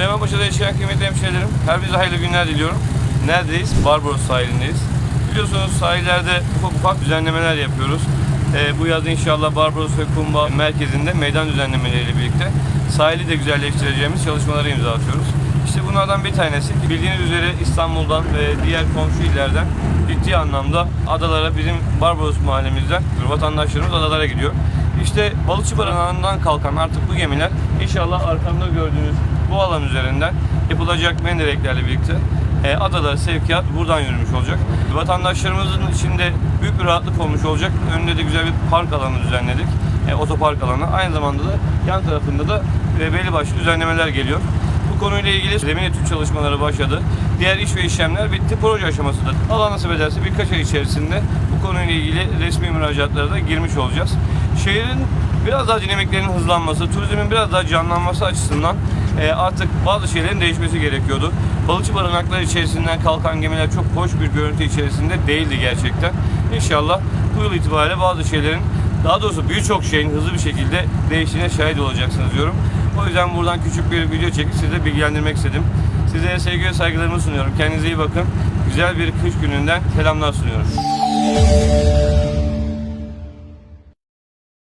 Süleymanpaşa'da yaşayan kıymetli hemşehrilerim, her birinize hayırlı günler diliyorum. Neredeyiz? Barbaros sahilindeyiz. Biliyorsunuz sahillerde ufak ufak düzenlemeler yapıyoruz. Ee, bu yaz inşallah Barbaros ve Kumba merkezinde meydan düzenlemeleriyle birlikte sahili de güzelleştireceğimiz çalışmalara imza atıyoruz. İşte bunlardan bir tanesi bildiğiniz üzere İstanbul'dan ve diğer komşu illerden ciddi anlamda adalara bizim Barbaros mahallemizden vatandaşlarımız adalara gidiyor. İşte balıkçı barınağından kalkan artık bu gemiler inşallah arkamda gördüğünüz bu alan üzerinden yapılacak mendereklerle birlikte e, adalara sevkiyat buradan yürümüş olacak. Vatandaşlarımızın içinde büyük bir rahatlık olmuş olacak. Önünde de güzel bir park alanı düzenledik. E, otopark alanı. Aynı zamanda da yan tarafında da e, belli başlı düzenlemeler geliyor. Bu konuyla ilgili zemin etüt çalışmaları başladı. Diğer iş ve işlemler bitti. Proje aşamasında. Allah nasip ederse birkaç ay içerisinde bu konuyla ilgili resmi müracaatlara da girmiş olacağız. Şehrin biraz daha dinamiklerinin hızlanması, turizmin biraz daha canlanması açısından e, artık bazı şeylerin değişmesi gerekiyordu. Balıkçı barınakları içerisinden kalkan gemiler çok hoş bir görüntü içerisinde değildi gerçekten. İnşallah bu yıl itibariyle bazı şeylerin daha doğrusu birçok şeyin hızlı bir şekilde değiştiğine şahit olacaksınız diyorum. O yüzden buradan küçük bir video çekip size bilgilendirmek istedim. Sizlere sevgi ve saygılarımı sunuyorum. Kendinize iyi bakın. Güzel bir kış gününden selamlar sunuyorum.